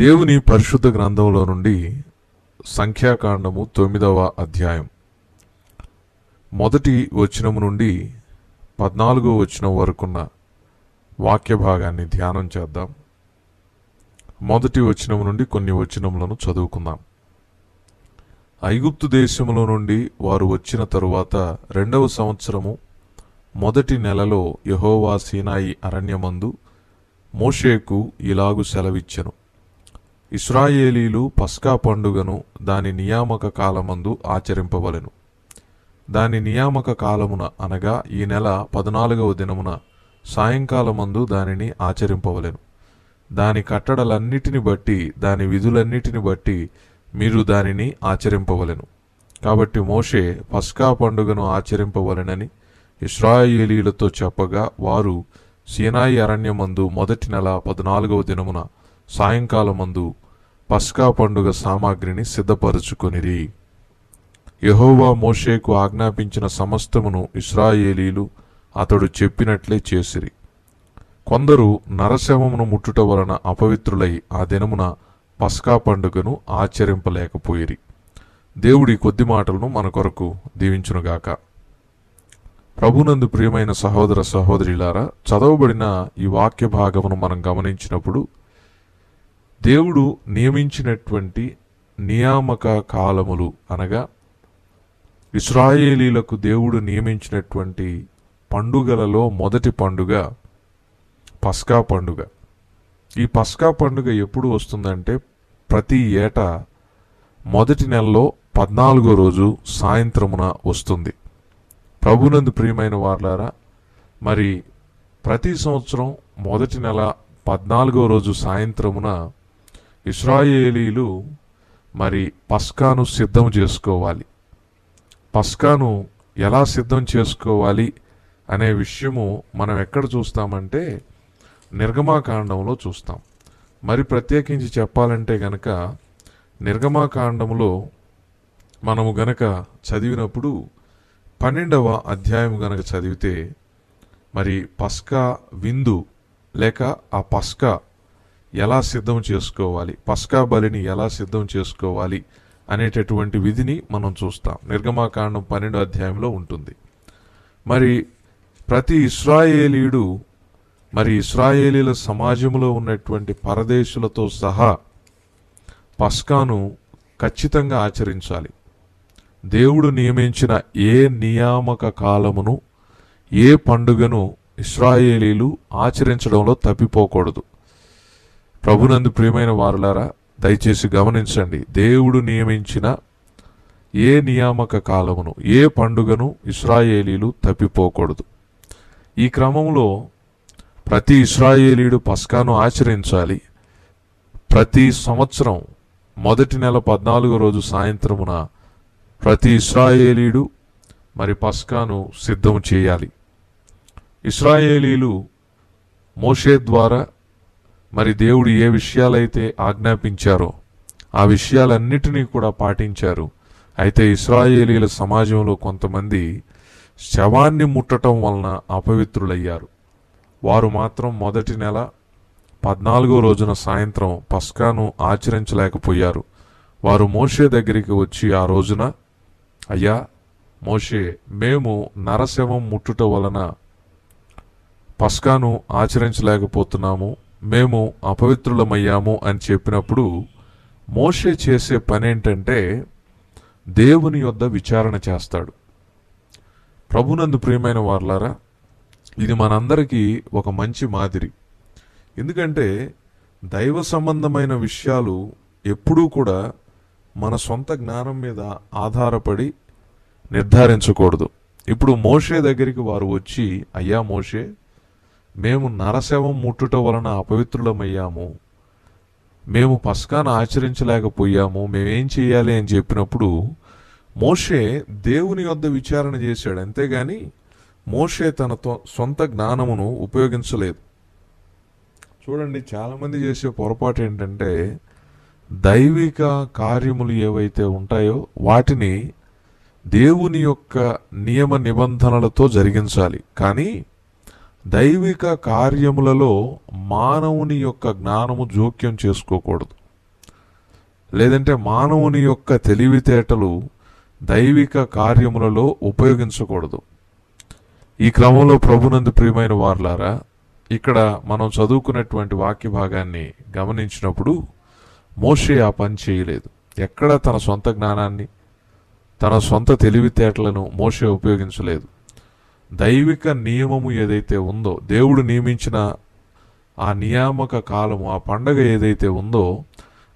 దేవుని పరిశుద్ధ గ్రంథంలో నుండి సంఖ్యాకాండము తొమ్మిదవ అధ్యాయం. మొదటి వచనము నుండి పద్నాలుగో వచనం వరకున్న వాక్య భాగాన్ని ధ్యానం చేద్దాం. మొదటి వచనం నుండి కొన్ని వచనములను చదువుకుందాం. ఐగుప్తు దేశములో నుండి వారు వచ్చిన తరువాత రెండవ సంవత్సరము మొదటి నెలలో యహోవా సీనాయి అరణ్యమందు మోషేకు ఇలాగు సెలవిచ్చెను. ఇస్రాయేలీలు పస్కా పండుగను దాని నియామక కాలమందు ఆచరింపవలెను. దాని నియామక కాలమున అనగా ఈ నెల పద్నాలుగవ దినమున సాయంకాలమందు దానిని ఆచరింపవలెను. దాని కట్టడలన్నిటిని బట్టి దాని విధులన్నిటిని బట్టి మీరు దానిని ఆచరింపవలెను. కాబట్టి మోషే పస్కా పండుగను ఆచరింపవలెనని ఇస్రాయేలీలతో చెప్పగా వారు సీనాయి అరణ్యమందు మొదటి నెల పద్నాలుగవ దినమున సాయంకాలమందు పస్కా పండుగ సామాగ్రిని సిద్ధపరచుకొనిరి. యెహోవా మోషేకు ఆజ్ఞాపించిన సమస్తమును ఇస్రాయేలీలు అతడు చెప్పినట్లే చేసిరి. కొందరు నరశవమును ముట్టుట వలన అపవిత్రులై ఆ దినమున పస్కా పండుగను ఆచరింపలేకపోయిరి. దేవుడి కొద్ది మాటలను మన కొరకు దీవించునుగాక. ప్రభునందు ప్రియమైన సహోదర సహోదరిలారా చదవబడిన ఈ వాక్య భాగమును మనం గమనించినప్పుడు దేవుడు నియమించినటువంటి నియామక కాలములు అనగా ఇస్రాయేలీలకు దేవుడు నియమించినటువంటి పండుగలలో మొదటి పండుగ పస్కా పండుగ. ఈ పస్కా పండుగ ఎప్పుడు వస్తుందంటే ప్రతి ఏటా మొదటి నెలలో పద్నాలుగో రోజు సాయంత్రమున వస్తుంది. ప్రభునందు ప్రియమైన వార్లారా మరి ప్రతి సంవత్సరం మొదటి నెల పద్నాలుగో రోజు సాయంత్రమున ఇస్రాయేలీలు మరి పస్కాను సిద్ధం చేసుకోవాలి. పస్కాను ఎలా సిద్ధం చేసుకోవాలి అనే విషయము మనం ఎక్కడ చూస్తామంటే నిర్గమాకాండంలో చూస్తాం. మరి ప్రత్యేకించి చెప్పాలంటే గనక నిర్గమాకాండంలో మనము గనక చదివినప్పుడు పన్నెండవ అధ్యాయం గనక చదివితే మరి పస్కా విందు లేక ఆ పస్కా ఎలా సిద్ధం చేసుకోవాలి? పస్కా బలిని ఎలా సిద్ధం చేసుకోవాలి? అనేటటువంటి విధిని మనం చూస్తాం. నిర్గమాకాండం పన్నెండు అధ్యాయంలో ఉంటుంది. మరి ప్రతి ఇస్రాయేలీయుడు మరి ఇస్రాయేలీల సమాజంలో ఉన్నటువంటి పరదేశులతో సహా పస్కాను ఖచ్చితంగా ఆచరించాలి. దేవుడు నియమించిన ఏ నియామక కాలమును ఏ పండుగను ఇస్రాయేలీలు ఆచరించడంలో తప్పిపోకూడదు. ప్రభునందు ప్రియమైన వారులారా దయచేసి గమనించండి దేవుడు నియమించిన ఏ నియామక కాలమును ఏ పండుగను ఇస్రాయేలీలు తప్పిపోకూడదు. ఈ క్రమంలో ప్రతి ఇస్రాయేలీడు పస్కాను ఆచరించాలి. ప్రతి సంవత్సరం మొదటి నెల పద్నాలుగో రోజు సాయంత్రమున ప్రతి ఇస్రాయేలీడు మరి పస్కాను సిద్ధం చేయాలి. ఇస్రాయేలీలు మోషే ద్వారా మరి దేవుడు ఏ విషయాలైతే ఆజ్ఞాపించారో ఆ విషయాలన్నిటినీ కూడా పాటించారు. అయితే ఇస్రాయేలీల సమాజంలో కొంతమంది శవాన్ని ముట్టటం వలన అపవిత్రులయ్యారు. వారు మాత్రం మొదటి నెల పద్నాలుగో రోజున సాయంత్రం పస్కాను ఆచరించలేకపోయారు. వారు మోషే దగ్గరికి వచ్చి ఆ రోజున అయ్యా మోషే మేము నరశవం ముట్టుట వలన పస్కాను ఆచరించలేకపోతున్నాము. మేము అపవిత్రులమయ్యాము అని చెప్పినప్పుడు మోషే చేసే పని ఏంటంటే దేవుని యొద్ద విచారణ చేస్తాడు. ప్రభునందు ప్రియమైన వార్లారా ఇది మనందరికీ ఒక మంచి మాదిరి. ఎందుకంటే దైవ సంబంధమైన విషయాలు ఎప్పుడూ కూడా మన సొంత జ్ఞానం మీద ఆధారపడి నిర్ధారించకూడదు. ఇప్పుడు మోషే దగ్గరికి వారు వచ్చి అయ్యా మోషే మేము నరశవం ముట్టుట వలన అపవిత్రులమయ్యాము. మేము పస్కాను ఆచరించలేకపోయాము. మేమేం చేయాలి అని చెప్పినప్పుడు మోషే దేవుని యొద్ద విచారణ చేశాడు. అంతేగాని మోషే తన తొ- సొంత జ్ఞానమును ఉపయోగించలేదు. చూడండి చాలామంది చేసే పొరపాటు ఏంటంటే దైవిక కార్యములు ఏవైతే ఉంటాయో వాటిని దేవుని యొక్క నియమ నిబంధనలతో జరిగించాలి. కానీ దైవిక కార్యములలో మానవుని యొక్క జ్ఞానము జోక్యం చేసుకోకూడదు. లేదంటే మానవుని యొక్క తెలివితేటలు దైవిక కార్యములలో ఉపయోగించకూడదు. ఈ క్రమంలో ప్రభునందు ప్రియమైన వార్లారా ఇక్కడ మనం చదువుకున్నటువంటి వాక్య భాగాన్ని గమనించినప్పుడు మోషే ఆ పని చేయలేదు. ఎక్కడ తన సొంత జ్ఞానాన్ని తన సొంత తెలివితేటలను మోషే ఉపయోగించలేదు. దైవిక నియమము ఏదైతే ఉందో దేవుడు నియమించిన ఆ నియామక కాలము ఆ పండగ ఏదైతే ఉందో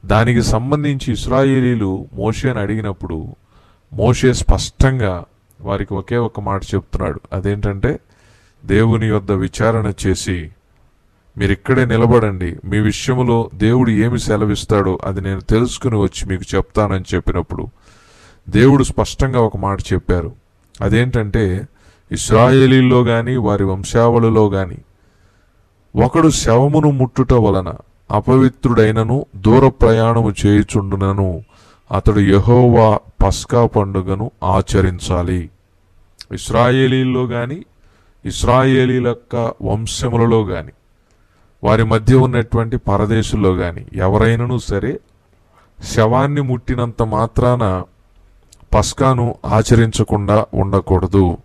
దానికి సంబంధించి ఇస్రాయేలీలు మోషేని అడిగినప్పుడు మోషే స్పష్టంగా వారికి ఒకే ఒక మాట చెప్తున్నాడు. అదేంటంటే దేవుని యొద్ద విచారణ చేసి మీరు ఇక్కడే నిలబడండి. మీ విషయంలో దేవుడు ఏమి సెలవిస్తాడో అది నేను తెలుసుకుని వచ్చి మీకు చెప్తానని చెప్పినప్పుడు దేవుడు స్పష్టంగా ఒక మాట చెప్పారు. అదేంటంటే ఇస్రాయేలీల్లో గాని వారి వంశావళిలో గాని ఒకడు శవమును ముట్టుట వలన అపవిత్రుడైనను దూర ప్రయాణము చేయుచుండునను అతడు యహోవా పస్కా పండుగను ఆచరించాలి. ఇస్రాయేలీల్లో గాని ఇస్రాయేలీల యొక్క వంశములలో గాని వారి మధ్య ఉన్నటువంటి పరదేశుల్లో గాని ఎవరైనను సరే శవాన్ని ముట్టినంత మాత్రాన పస్కాను ఆచరించకుండా ఉండకూడదు.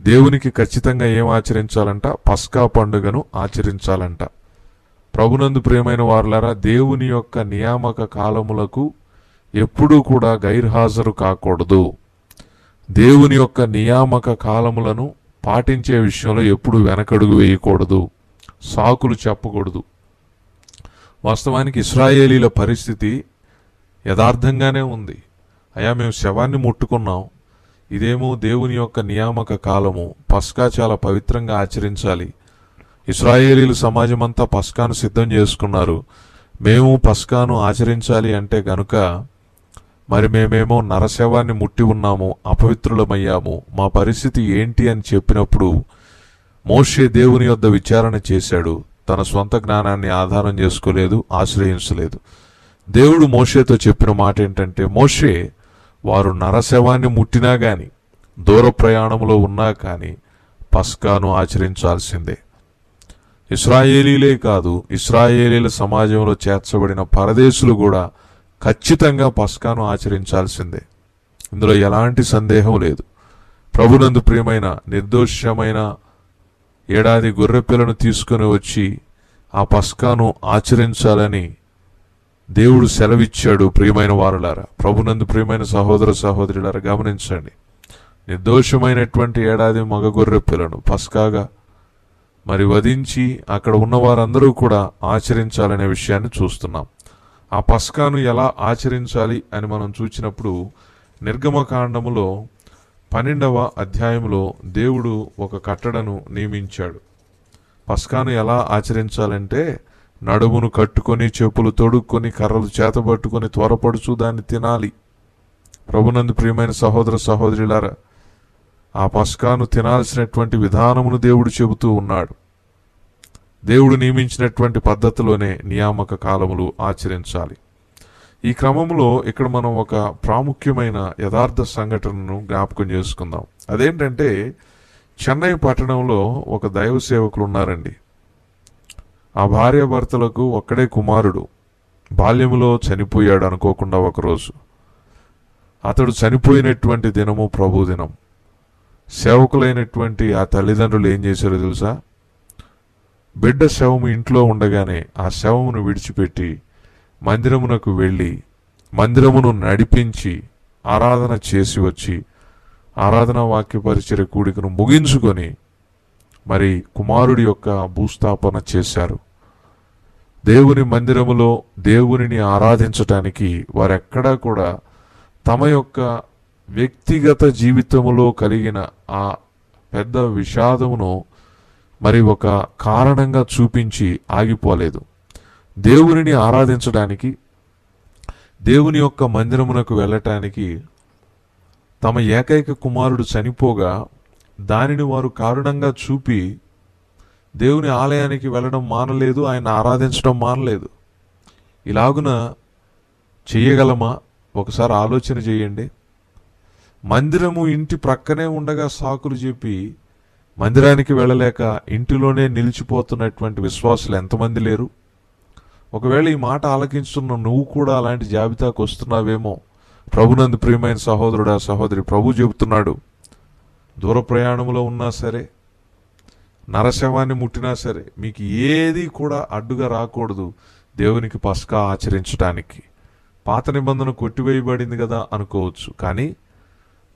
దేవునికి ఖచ్చితంగా ఏం ఆచరించాలంట? పస్కా పండుగను ఆచరించాలంట. ప్రభునందు ప్రియమైన వారులారా దేవుని యొక్క నియామక కాలములకు ఎప్పుడూ కూడా గైర్హాజరు కాకూడదు. దేవుని యొక్క నియామక కాలములను పాటించే విషయంలో ఎప్పుడు వెనకడుగు వేయకూడదు. సాకులు చెప్పకూడదు. వాస్తవానికి ఇస్రాయేలీల పరిస్థితి యథార్థంగానే ఉంది. అయా మేము శవాన్ని ముట్టుకున్నాం. ఇదేమో దేవుని యొక్క నియామక కాలము. పస్కా చాలా పవిత్రంగా ఆచరించాలి. ఇస్రాయేలీలు సమాజమంతా పస్కాను సిద్ధం చేసుకున్నారు. మేము పస్కాను ఆచరించాలి అంటే గనుక మరి మేమేమో నరశవాన్ని ముట్టి ఉన్నాము అపవిత్రులమయ్యాము. మా పరిస్థితి ఏంటి అని చెప్పినప్పుడు మోషే దేవుని యొద్ద విచారణ చేశాడు. తన స్వంత జ్ఞానాన్ని ఆధారం చేసుకోలేదు ఆశ్రయించలేదు. దేవుడు మోషేతో చెప్పిన మాట ఏంటంటే మోషే వారు నరశవాన్ని ముట్టినా గాని దూర ప్రయాణంలో ఉన్నా కానీ పస్కాను ఆచరించాల్సిందే. ఇస్రాయేలీలే కాదు ఇస్రాయేలీల సమాజంలో చేర్చబడిన పరదేశులు కూడా ఖచ్చితంగా పస్కాను ఆచరించాల్సిందే. ఇందులో ఎలాంటి సందేహం లేదు. ప్రభునందు ప్రియమైన నిర్దోషమైన ఏడాది గొర్రెపిల్లను తీసుకుని వచ్చి ఆ పస్కాను ఆచరించాలని దేవుడు సెలవిచ్చాడు ప్రియమైన వారులారా. ప్రభునందు ప్రియమైన సహోదర సహోదరులారా గమనించండి. నిర్దోషమైనటువంటి ఏడాది మగ గొర్రె పిల్లను పస్కాగా మరి వధించి అక్కడ ఉన్న వారందరూ కూడా ఆచరించాలనే విషయాన్ని చూస్తున్నాం. ఆ పస్కాను ఎలా ఆచరించాలి అని మనం చూచినప్పుడు నిర్గమకాండములో పన్నెండవ అధ్యాయంలో దేవుడు ఒక కట్టడను నియమించాడు. పస్కాను ఎలా ఆచరించాలంటే నడుమును కట్టుకొని చెప్పులు తొడుక్కొని కర్రలు చేతబట్టుకొని త్వరపడుచు దాన్ని తినాలి. ప్రభునందు ప్రియమైన సహోదర సహోదరులారా ఆ పస్కాను తినాల్సినటువంటి విధానమును దేవుడు చెబుతూ ఉన్నాడు. దేవుడు నియమించినటువంటి పద్ధతిలోనే నియామక కాలములు ఆచరించాలి. ఈ క్రమంలో ఇక్కడ మనం ఒక ప్రాముఖ్యమైన యథార్థ సంఘటనను జ్ఞాపకం చేసుకుందాం. అదేంటంటే చెన్నై పట్టణంలో ఒక దైవ సేవకులు ఉన్నారండి. ఆ భార్యాభర్తలకు ఒక్కడే కుమారుడు. బాల్యములో చనిపోయాడు అనుకోకుండా ఒకరోజు. అతడు చనిపోయినటువంటి దినము ప్రభు దినం. సేవకులైనటువంటి ఆ తల్లిదండ్రులు ఏం చేశారో తెలుసా? బిడ్డ శవము ఇంట్లో ఉండగానే ఆ శవమును విడిచిపెట్టి మందిరమునకు వెళ్ళి మందిరమును నడిపించి ఆరాధన చేసి వచ్చి ఆరాధన వాక్య పరిచయ కూడికను ముగించుకొని మరి కుమారుడి యొక్క భూస్థాపన చేశారు. దేవుని మందిరములో దేవునిని ఆరాధించటానికి వారెక్కడా కూడా తమ యొక్క వ్యక్తిగత జీవితములో కలిగిన ఆ పెద్ద విషాదమును మరి ఒక కారణంగా చూపించి ఆగిపోలేదు. దేవునిని ఆరాధించడానికి దేవుని యొక్క మందిరమునకు వెళ్ళటానికి తమ ఏకైక కుమారుడు చనిపోగా దానిని వారు కారణంగా చూపి దేవుని ఆలయానికి వెళ్ళడం మానలేదు ఆయన ఆరాధించడం మానలేదు. ఇలాగున చేయగలమా? ఒకసారి ఆలోచన చేయండి. మందిరము ఇంటి ప్రక్కనే ఉండగా సాకులు చెప్పి మందిరానికి వెళ్ళలేక ఇంటిలోనే నిలిచిపోతున్నటువంటి విశ్వాసులు ఎంతమంది లేరు? ఒకవేళ ఈ మాట ఆలకించుతున్న నువ్వు కూడా అలాంటి జాబితాకు వస్తున్నావేమో? ప్రభునందు ప్రియమైన సహోదరుడా సహోదరి ప్రభు చెబుతున్నాడు. దూర ప్రయాణంలో ఉన్నా సరే నరశవాన్ని ముట్టినా సరే మీకు ఏది కూడా అడ్డుగా రాకూడదు దేవునికి పస్కా ఆచరించడానికి పాత నిబంధన కొట్టివేయబడింది కదా అనుకోవచ్చు కానీ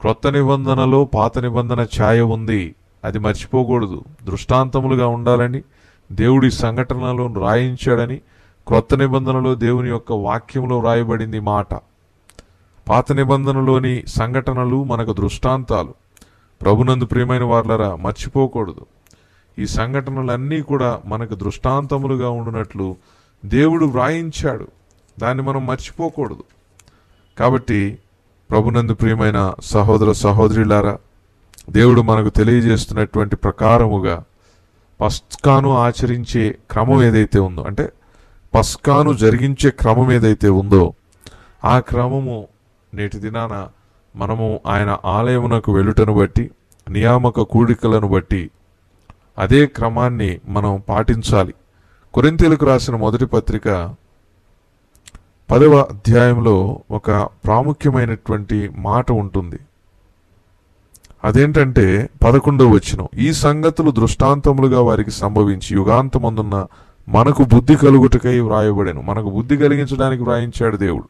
క్రొత్త నిబంధనలో పాత నిబంధన ఛాయ ఉంది. అది మర్చిపోకూడదు. దృష్టాంతములుగా ఉండాలని దేవుడి సంఘటనలో రాయించాడని క్రొత్త నిబంధనలో దేవుని యొక్క వాక్యంలో రాయబడింది మాట. పాత నిబంధనలోని సంఘటనలు మనకు దృష్టాంతాలు. ప్రభునందు ప్రియమైన వార్లరా మర్చిపోకూడదు. ఈ సంఘటనలన్నీ కూడా మనకు దృష్టాంతములుగా ఉండునట్లు దేవుడు వ్రాయించాడు. దాన్ని మనం మర్చిపోకూడదు. కాబట్టి ప్రభునందు ప్రియమైన సహోదర సహోదరులారా దేవుడు మనకు తెలియజేస్తున్నటువంటి ప్రకారముగా పస్కాను ఆచరించే క్రమం ఏదైతే ఉందో అంటే పస్కాను జరిగించే క్రమం ఏదైతే ఉందో ఆ క్రమము నేటి దినాన మనము ఆయన ఆలయమునకు వెళ్ళుటను బట్టి నియామక కూడికలను బట్టి అదే క్రమాన్ని మనం పాటించాలి. కొరింతీలకు రాసిన మొదటి పత్రిక పదవ అధ్యాయంలో ఒక ప్రాముఖ్యమైనటువంటి మాట ఉంటుంది. అదేంటంటే పదకొండవ వచనం ఈ సంగతులు దృష్టాంతములుగా వారికి సంభవించి యుగాంతమందున్న మనకు బుద్ధి కలుగుటకై వ్రాయబడెను. మనకు బుద్ధి కలిగించడానికి వ్రాయించాడు దేవుడు.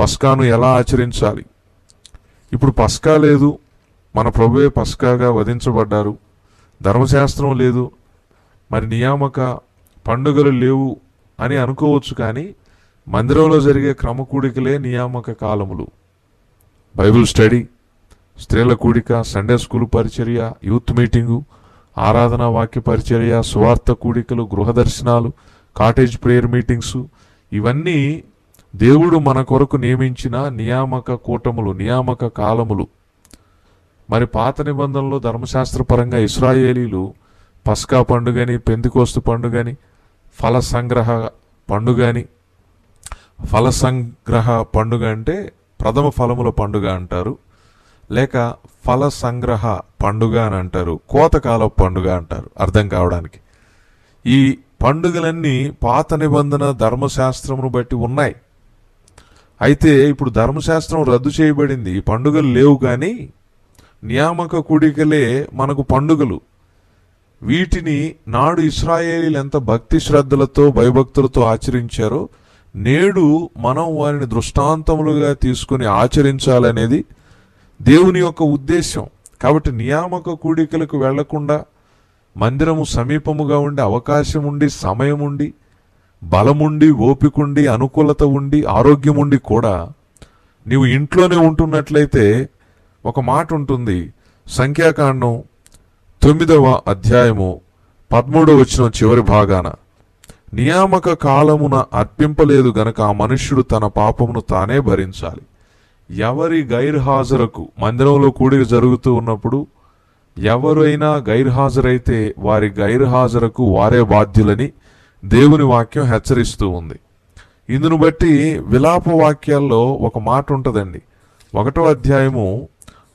పస్కాను ఎలా ఆచరించాలి? ఇప్పుడు పస్కా లేదు. మన ప్రభువే పస్కాగా వధించబడ్డారు. ధర్మశాస్త్రం లేదు. మరి నియామక పండుగలు లేవు అని అనుకోవచ్చు కానీ మందిరంలో జరిగే క్రమకూడికలే నియామక కాలములు. బైబిల్ స్టడీ స్త్రీల కూడిక సండే స్కూల్ పరిచర్య యూత్ మీటింగు ఆరాధన వాక్య పరిచర్య సువార్త కూడికలు గృహ దర్శనాలు కాటేజ్ ప్రేయర్ మీటింగ్స్ ఇవన్నీ దేవుడు మన కొరకు నియమించిన నియామక కూటములు నియామక కాలములు. మరి పాత నిబంధనలో ధర్మశాస్త్రపరంగా ఇస్రాయేలీలు పస్కా పండుగని పెందికోస్తు పండుగని ఫల సంగ్రహ పండుగని ఫల సంగ్రహ పండుగ అంటే ప్రథమ ఫలముల పండుగ అంటారు. లేక ఫల సంగ్రహ పండుగ అని అంటారు. కోతకాల పండుగ అంటారు. అర్థం కావడానికి. ఈ పండుగలన్నీ పాత నిబంధన ధర్మశాస్త్రమును బట్టి ఉన్నాయి. అయితే ఇప్పుడు ధర్మశాస్త్రం రద్దు చేయబడింది. ఈ పండుగలు లేవు కానీ నియామక కూడికలే మనకు పండుగలు. వీటిని నాడు ఇస్రాయేలీలు ఎంత భక్తి శ్రద్ధలతో భయభక్తులతో ఆచరించారో నేడు మనం వారిని దృష్టాంతములుగా తీసుకుని ఆచరించాలనేది దేవుని యొక్క ఉద్దేశం కాబట్టి నియామక కూడికలకు వెళ్ళకుండా మందిరము సమీపముగా ఉండి అవకాశం ఉండి సమయం ఉండి బలముండి ఓపికండి అనుకూలత ఉండి ఆరోగ్యం ఉండి కూడా నీవు ఇంట్లోనే ఉంటున్నట్లయితే ఒక మాట ఉంటుంది. సంఖ్యాకాండం తొమ్మిదవ అధ్యాయము పదమూడవ వచ్చిన చివరి భాగాన. నియామక కాలమున అర్పింపలేదు గనక ఆ మనుష్యుడు తన పాపమును తానే భరించాలి. ఎవరి గైర్హాజరకు మందిరంలో కూడిక జరుగుతూ ఉన్నప్పుడు ఎవరైనా గైర్హాజరైతే వారి గైర్హాజరకు వారే బాధ్యులని దేవుని వాక్యం హెచ్చరిస్తూ ఉంది. ఇందును బట్టి విలాప వాక్యాల్లో ఒక మాట ఉంటుందండి. ఒకటో అధ్యాయము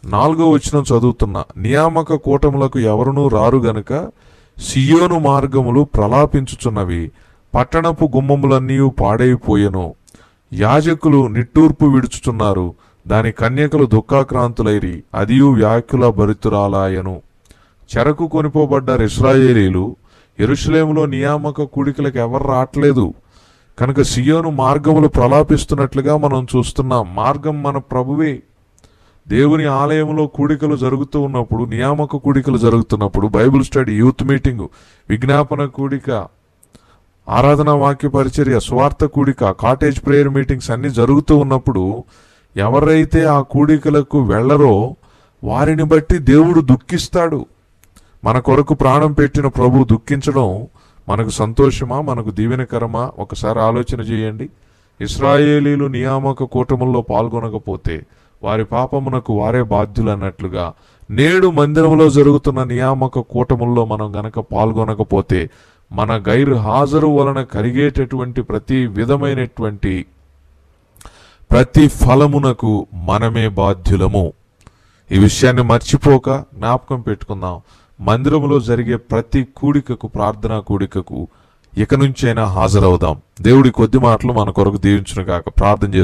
నాలుగో వచనం చదువుతున్నా. నియామక కూటములకు ఎవరునూ రారు గనుక సియోను మార్గములు ప్రలాపించుచున్నవి. పట్టణపు గుమ్మములన్నీ పాడైపోయెను. యాజకులు నిట్టూర్పు విడుచుచున్నారు. దాని కన్యకలు దుఃఖాక్రాంతులైరి. అదియు వ్యాఖ్యుల భరితురాలాయను. చెరకు కొనిపోబడ్డారు ఇస్రాయేలీలు ఎరుషలేములో నియామక కూడికలకు ఎవరు రావట్లేదు కనుక సియోను మార్గములు ప్రలాపిస్తున్నట్లుగా మనం చూస్తున్నాం. మార్గం మన ప్రభువే. దేవుని ఆలయంలో కూడికలు జరుగుతూ ఉన్నప్పుడు నియామక కూడికలు జరుగుతున్నప్పుడు బైబిల్ స్టడీ యూత్ మీటింగు విజ్ఞాపన కూడిక ఆరాధన వాక్య పరిచర్య స్వార్థ కూడిక కాటేజ్ ప్రేయర్ మీటింగ్స్ అన్నీ జరుగుతూ ఉన్నప్పుడు ఎవరైతే ఆ కూడికలకు వెళ్ళరో వారిని బట్టి దేవుడు దుఃఖిస్తాడు. మన కొరకు ప్రాణం పెట్టిన ప్రభు దుఃఖించడం మనకు సంతోషమా? మనకు దీవెనకరమా? ఒకసారి ఆలోచన చేయండి. ఇస్రాయేలీలు నియామక కూటముల్లో పాల్గొనకపోతే వారి పాపమునకు వారే బాధ్యులన్నట్లుగా నేడు మందిరంలో జరుగుతున్న నియామక కూటముల్లో మనం గనక పాల్గొనకపోతే మన గైరు హాజరు వలన కలిగేటటువంటి ప్రతి విధమైనటువంటి ప్రతి ఫలమునకు మనమే బాధ్యులము. ఈ విషయాన్ని మర్చిపోక జ్ఞాపకం పెట్టుకుందాం. మందిరములో జరిగే ప్రతి కూడికకు ప్రార్థనా కూడికకు ఇక నుంచైనా హాజరవుదాం. దేవుడి కొద్ది మాటలు మన కొరకు దీవించును కాక ప్రార్థన చేస్తాం